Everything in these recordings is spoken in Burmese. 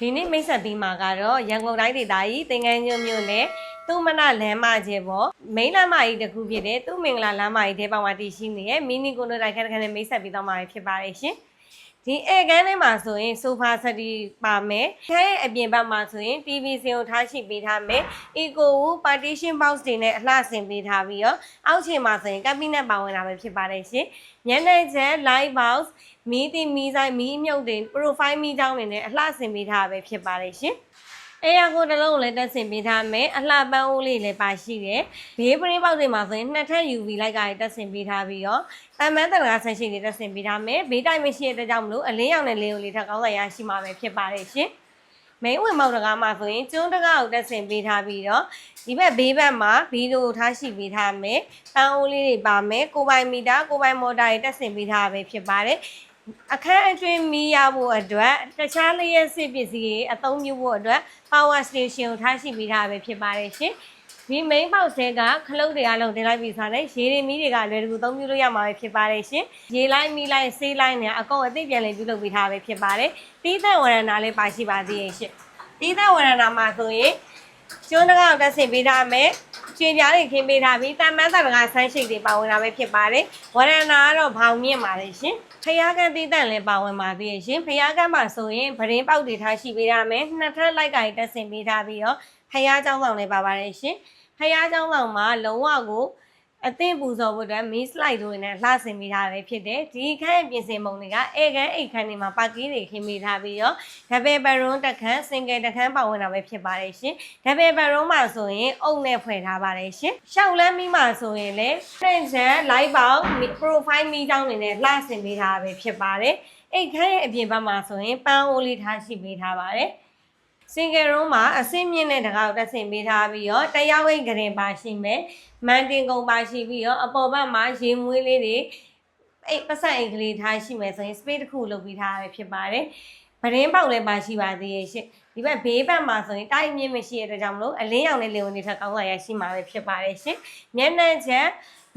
ဒီနေ့မိတ်ဆက်ပြီးမှာကတော့ရန်ကုန်တိုင်းဒေသကြီးသင်္ကန်းကျွန်းမြို့နယ်သူမနလမ်းမကြီးပေါ့မိန်းလမ်းမကြီးတစ်ခုဖြစ်တဲ့သူမင်္ဂလာလမ်းမကြီးတဲပေါမှာတည်ရှိနေတဲ့မီနီကွန်ဒိုတိုက်ခန်းတစ်ခန်းနဲ့မိတ်ဆက်ပြီးတော့မှာဖြစ်ပါတယ်ရှင် ဒီဧကန်းထဲမှာဆိုရင်ဆိုဖာဆက်တီပါမယ်။ခဲရဲ့အပြင်ဘက်မှာဆိုရင် TV စင်ကိုထားရှိပေးထားမယ်။ Eco partition box တွေနဲ့အလှဆင်ပေးထားပြီးတော့အောက်ခြေမှာဆိုရင် cabinet ပါဝင်တာပဲဖြစ်ပါတယ်ရှင်။ညနေချက် live box မီးတီမီးဆိုင်မီးမြုပ်တွေ profile မီးကြောင်းတွေနဲ့အလှဆင်ပေးထားတာပဲဖြစ်ပါတယ်ရှင်။ အဲရကိုတစ်လုံးကိုလည်းတက်ဆင်ပေးထားမယ်အလှပန်းအိုးလေးလည်းပါရှိတယ်ဘေးပရင်းပေါက်တွေမှာဆိုရင်နှစ်ထပ် UV လိုက်ကတက်ဆင်ပေးထားပြီးတော့တမန်တရာဆန်ရှိတွေတက်ဆင်ပေးထားမယ်ဘေးတိုင်းမရှိတဲ့ကြောင့်မလို့အလင်းရောင်နဲ့လင်းကိုလေးထပ်ကောင်းစားရရှိမှာပဲဖြစ်ပါတယ်ရှင်မိန်ဝင်မောက်တကားမှာဆိုရင်ကျွန်းတကားကိုတက်ဆင်ပေးထားပြီးတော့ဒီဘက်ဘေးဘက်မှာဗီဒီယိုထားရှိပေးထားမယ်။ပန်းအိုးလေးတွေပါမယ်။ကိုပိုင်မီတာကိုပိုင်မော်တာတွေတက်ဆင်ပေးထားပဲဖြစ်ပါတယ်။ အခန်းအတွင်းမီးရဖို့အတွက်တခြားလျက်စစ်ပစ္စည်းတွေအသုံးပြုဖို့အတွက် power station ကိုထားရှိပေးထားပဲဖြစ်ပါတယ်ရှင်။ဒီ main box တွေကခလုတ်တွေအလုံးတင်လိုက်ပြီးဆိုတော့ရေတွေမီးတွေကလွယ်တကူသုံးပြုလို့ရမှာပဲဖြစ်ပါတယ်ရှင်။ရေလိုက်မီးလိုက်ဆေးလိုက်နဲ့အကုန်အသိပြန်လည်ပြုလုပ်ပေးထားပဲဖြစ်ပါတယ်။တီးသက်ဝရဏလေးပါရှိပါသေးရဲ့ရှင်။တီးသက်ဝရဏမှာဆိုရင်ကျွန်းတကောက်တက်ဆင်ပေးထားမယ်။ ခြေပြားတွေခင်းပေးထားပြီးတမန်တတကဆန်းရှိတ်တွေပါဝင်တာပဲဖြစ်ပါတယ်။ဝရဏကတော့ဘောင်မြင့်ပါတယ်ရှင်။ဖျားကန်တီးတန့်လည်းပါဝင်ပါသေးရဲ့ရှင်။ဖျားကန်မှာဆိုရင်ဗရင်ပေါက်တွေထားရှိပေးရမယ်။နှစ်ထပ်လိုက်ကိုင်တက်ဆင်ပေးထားပြီးတော့ဖျားเจ้าဆောင်လည်းပါပါတယ်ရှင်။ဖျားเจ้าဆောင်မှာလုံးဝကို အသင့်ပူဇော်ဖို့အတွက်မီးစလိုက်တို့နဲ့လှဆင်ပေးထားပဲဖြစ်တယ်ဒီခန်းရဲ့ပြင်ဆင်ပုံတွေကဧကန်အိတ်ခန်းတွေမှာပါကီးတွေခင်းပေးထားပြီးတော့ဒဘယ်ဘရုံးတစ်ခန်းစင်ကယ်တစ်ခန်းပါဝင်တာပဲဖြစ်ပါတယ်ရှင်ဒဘယ်ဘရုံးမှာဆိုရင်အုပ်နဲ့ဖွဲ့ထားပါတယ်ရှင်ရှောက်လန်းမီးမှာဆိုရင်လည်းဖရန့်ချန် live ပေါင်း profile မီးကြောင်းတွေနဲ့လှဆင်ပေးထားပဲဖြစ်ပါတယ်အိတ်ခန်းရဲ့အပြင်ဘက်မှာဆိုရင်ပန်းအိုးလေးထားရှိပေးထားပါတယ် စင်ကယ်ရုံးမှာအစင်းမြင့်တဲ့တကားကိုတက်ဆင်ပေးထားပြီးတော့တယောက်အိတ်ကရင်ပါရှိမယ်မန်တင်ကုံပါရှိပြီးတော့အပေါ်ဘက်မှာရေမွေးလေးတွေအိတ်ပတ်ဆက်အိတ်ကလေးထားရှိမယ်ဆိုရင် space တစ်ခုလုပ်ပြီးထားရဖြစ်ပါတယ်ပရင်းပေါက်လည်းပါရှိပါသေးရဲ့ရှင့်ဒီဘက်ဘေးဘက်မှာဆိုရင်တိုက်မြင့်မရှိတဲ့အတွက်ကြောင့်မလို့အလင်းရောင်နဲ့လေဝင်တွေထက်ကောင်းလာရရှိမှာပဲဖြစ်ပါတယ်ရှင်မျက်နှာချက်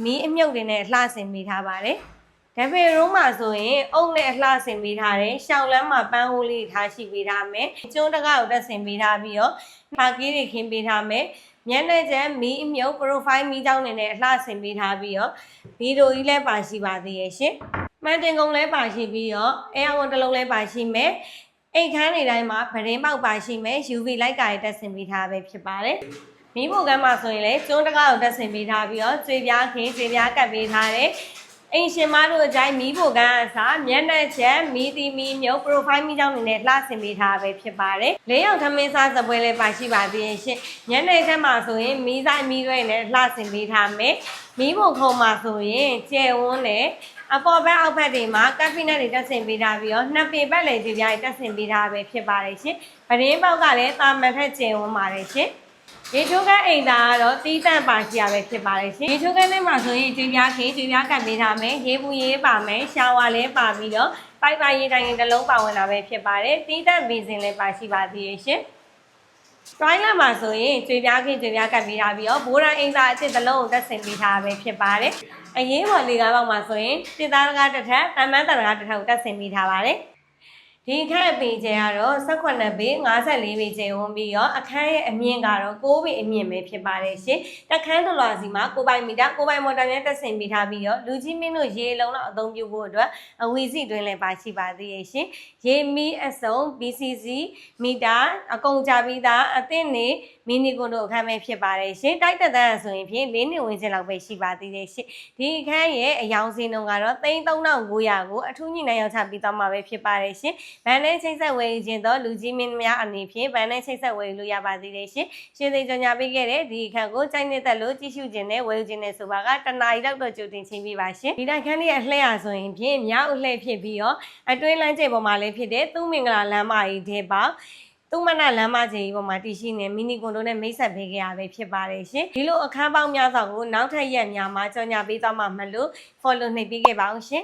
မီးအမြုပ်တွေနဲ့လှဆင်ပေးထားပါတယ် ဒဘယ်ရုံးမှာဆိုရင်အုပ်နဲ့အလှဆင်ပေးထားတယ်ရှောင်းလန်းမှာပန်းဟိုးလေးထားရှိပေးထားမယ်ကျွန်းတကားကိုတက်ဆင်ပေးထားပြီးတော့ဖာကီးတွေခင်းပေးထားမယ်မျက်နှာချက်မီးအမြုပ် profile မီးကြောင်းနေနဲ့အလှဆင်ပေးထားပြီးတော့ဗီဒီယိုကြီးလည်းပါရှိပါသေးရဲ့ရှင်မှန်တင်ကုံလည်းပါရှိပြီးတော့အဲအဝန်တစ်လုံးလည်းပါရှိမယ်အိတ်ခမ်းတွေတိုင်းမှာဗရင်ပေါက်ပါရှိမယ် UV လိုက်ကာရတက်ဆင်ပေးထားပဲဖြစ်ပါတယ်မီးဖို့ကမ်းမှာဆိုရင်လည်းကျွန်းတကားကိုတက်ဆင်ပေးထားပြီးတော့ကျွေပြားခင်းကျွေပြားကပ်ပေးထားတယ် အိမ်ရှင်မတို့အကြိုင်းမီးဖို့ကန်းအစားမျက်နှာချက်မီးတီမီးမြုပ် profile မီးကြောင်းနေနဲ့လှဆင်ပေးထားပဲဖြစ်ပါတယ်။လေးရောက်သမင်းစားစပွဲလည်းပါရှိပါသေးရဲ့ရှင်။မျက်နှာချက်မှာဆိုရင်မီးဆိုင်မီးရွက်နဲ့လှဆင်ပေးထားမယ်။မီးဖို့ခုံမှာဆိုရင်ကျဲဝန်းနဲ့အပေါ်ဘက်အောက်ဘက်တွေမှာကပ်ဖီနက်တွေတက်ဆင်ပေးထားပြီးတော့နှစ်ပေဘက်လေဒီပြားတွေတက်ဆင်ပေးထားပဲဖြစ်ပါတယ်ရှင်။ပရင်းပေါက်ကလည်းတာမန်ထက်ကျဲဝန်းပါတယ်ရှင်။ ရေချိုးကန်းအိမ်သားကတော့တီးတန့်ပါရှိရပဲဖြစ်ပါတယ်ရှင်။ရေချိုးကန်းထဲမှာဆိုရင်ကျွေးပြားခင်းကျွေးပြားကပ်ပေးထားမယ်။ရေပူရေးပါမယ်။ရှာဝါလည်းပါပြီးတော့ပိုက်ပိုက်ရေတိုင်းတစ်လုံးပါဝင်တာပဲဖြစ်ပါတယ်။တီးတန့်ဘီစင်လည်းပါရှိပါသေးရဲ့ရှင်။ Prime လာမှာဆိုရင်ကျွေးပြားခင်းကျွေးပြားကပ်ပေးထားပြီးတော့ဘိုးရန်အိမ်သားအစ်စ်တစ်လုံးကိုတက်ဆင်ပေးထားပဲဖြစ်ပါတယ်။အရေးပေါ်လေးကားပေါက်မှာဆိုရင်တစ်သားတကားတစ်ထပ်တန်မန်းတန်တကားတစ်ထပ်ကိုတက်ဆင်ပေးထားပါတယ်။ ဒီအခန်းအပင်ကျဲကတော့18ပေ54ပေကျဲဝန်းပြီးတော့အခန်းရဲ့အမြင့်ကတော့6ပေအမြင့်ပဲဖြစ်ပါတယ်ရှင်။တခန်းတလွာစီမှာကိုပိုင်မီတာကိုပိုင်မော်တာနဲ့တက်ဆင်ပေးထားပြီးတော့လူကြီးမင်းတို့ရေလုံးတော့အသုံးပြုဖို့အတွက်အဝီစီတွင်လည်းပါရှိပါသေးရဲ့ရှင်။ရေမီအစုံ BCC မီတာအကုန်ကြပြီးသားအသင့်နေမီနီကွန်တို့အခန်းပဲဖြစ်ပါတယ်ရှင်။တိုက်တက်တန်းဆိုရင်ဖြင့်၄နှစ်ဝင်ချင်းလောက်ပဲရှိပါသေးတယ်ရှင်။ဒီအခန်းရဲ့အယောင်စင်းတုံးကတော့3900ကိုအထူးညနေရောက်ချပြီးတော့မှာပဲဖြစ်ပါတယ်ရှင်။ဗန်နဲ့ချိတ်ဆက်ဝယ်ခြင်းတော့လူကြီးမင်းများအနေဖြင့်ဗန်နဲ့ချိတ်ဆက်ဝယ်လို့ရပါသေးတယ်ရှင်။ရှင်သိကြညာပေးခဲ့တဲ့ဒီအခန်းကိုစိုက်နေသက်လို့ကြည့်ရှုခြင်းနဲ့ဝယ်ခြင်းနဲ့ဆိုပါကတနားရီလောက်တော့ကြိုတင်ချင်းပြီးပါရှင်။ဒီတိုင်းခန်းလေးအလှည့်ရဆိုရင်ဖြင့်မြောက်အလှည့်ဖြစ်ပြီးတော့အတွင်းလမ်းကျပေါ်မှာလည်းဖြစ်တဲ့သူ့မင်္ဂလာလမ်းမကြီးထဲပေါက်သူမနလမ်းမကြီးပေါ်မှာတည်ရှိနေမီနီကွန်ဒိုနဲ့မိတ်ဆက်ပေးခဲ့ရပဲဖြစ်ပါတယ်ရှင်ဒီလိုအခန်းပေါင်းများစွာကိုနောက်ထပ်ရက်များမှာကြော်ညာပေးသွားမှာမလို့ follow နှိပ်ပေးခဲ့ပါအောင်ရှင်